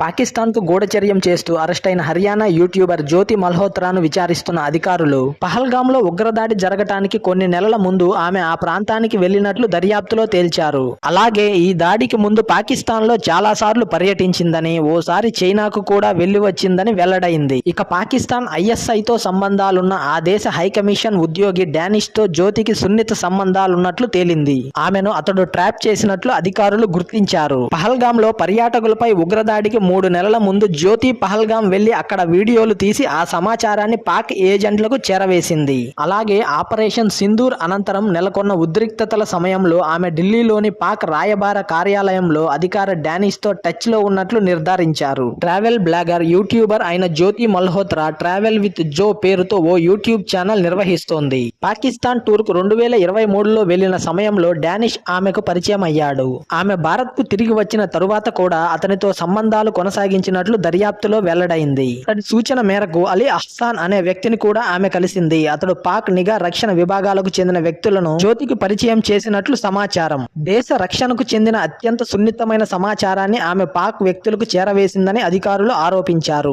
పాకిస్తాన్కు గూఢచర్యం చేస్తూ అరెస్టైన హర్యానా యూట్యూబర్ జ్యోతి మల్హోత్రాను విచారిస్తున్న అధికారులు పహల్గామ్లో ఉగ్రదాడి జరగటానికి కొన్ని నెలల ముందు ఆమె ఆ ప్రాంతానికి వెళ్ళినట్లు దర్యాప్తులో తేల్చారు. అలాగే ఈ దాడికి ముందు పాకిస్తాన్లో చాలాసార్లు పర్యటించిందని ఓసారి చైనాకు కూడా వెళ్ళి వచ్చిందని వెల్లడైంది. ఇక పాకిస్తాన్ ఐఎస్ఐతో సంబంధాలున్న ఆ దేశ హైకమిషన్ ఉద్యోగి డానిష్తో జ్యోతికి సున్నిత సంబంధాలున్నట్లు తేలింది. ఆమెను అతడు ట్రాప్ చేసినట్లు అధికారులు గుర్తించారు. పహల్గాంలో పర్యాటకులపై ఉగ్రదాడికి మూడు నెలల ముందు జ్యోతి పహల్గాం వెళ్ళి అక్కడ వీడియోలు తీసి ఆ సమాచారాన్ని పాక్ ఏజెంట్లకు చేరవేసింది. అలాగే ఆపరేషన్ సింధూర్ అనంతరం నెలకొన్న ఉద్రిక్తతల సమయంలో ఆమె ఢిల్లీలోని పాక్ రాయబార కార్యాలయంలో అధికార డానిష్తో టచ్లో ఉన్నట్లు నిర్ధారించారు. ట్రావెల్ బ్లాగర్ యూట్యూబర్ అయిన Jyoti Malhotra travel with Jo పేరుతో ఓ యూట్యూబ్ ఛానల్ నిర్వహిస్తోంది. పాకిస్తాన్ టూర్కు రెండు వేల ఇరవై మూడులో వెళ్ళిన సమయంలో డానిష్ ఆమెకు పరిచయం అయ్యాడు ఆమె భారత్కు తిరిగి వచ్చిన తరువాత కూడా అతనితో సంబంధాలు కొనసాగించినట్లు దర్యాప్తులో వెల్లడైంది. అతడి సూచన మేరకు అలీ అహ్సాన్ అనే వ్యక్తిని కూడా ఆమె కలిసింది. అతడు పాక్ నిఘా రక్షణ విభాగాలకు చెందిన వ్యక్తులను జ్యోతికి పరిచయం చేసినట్లు సమాచారం. దేశ రక్షణకు చెందిన అత్యంత సున్నితమైన సమాచారాన్ని ఆమె పాక్ వ్యక్తులకు చేరవేసిందని అధికారులు ఆరోపించారు.